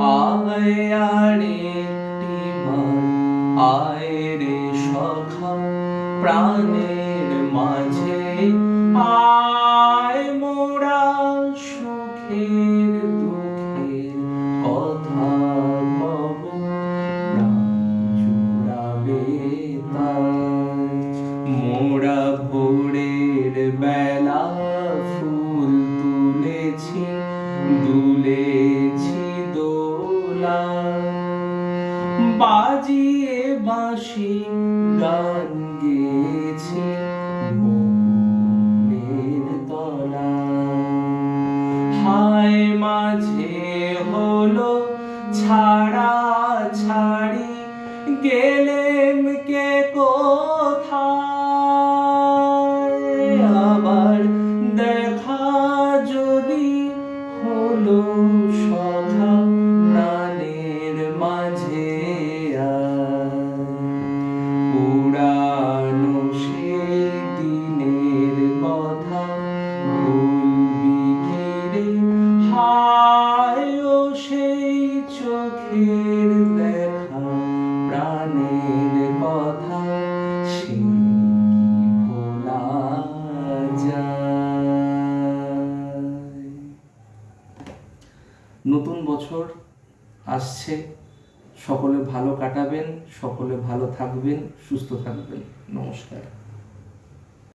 আয় আর বার আয় প্রাণের মাঝে আয় মোরা সুখের দুঃখের কথা কব মোরা ভোরের বেলা বাজিয়ে বাঁশি গান গেয়েছি বনের তলা। হায় মাঝে হলো ছাড়া ছাড়ি গেলেম কে কোথায়? আবার দেখা যদি হলো সখা। দেখা, প্রাণের কথা নতুন বছর আসছে, সকলে ভালো কাটাবেন, সকলে ভালো থাকবেন, সুস্থ থাকবেন। নমস্কার।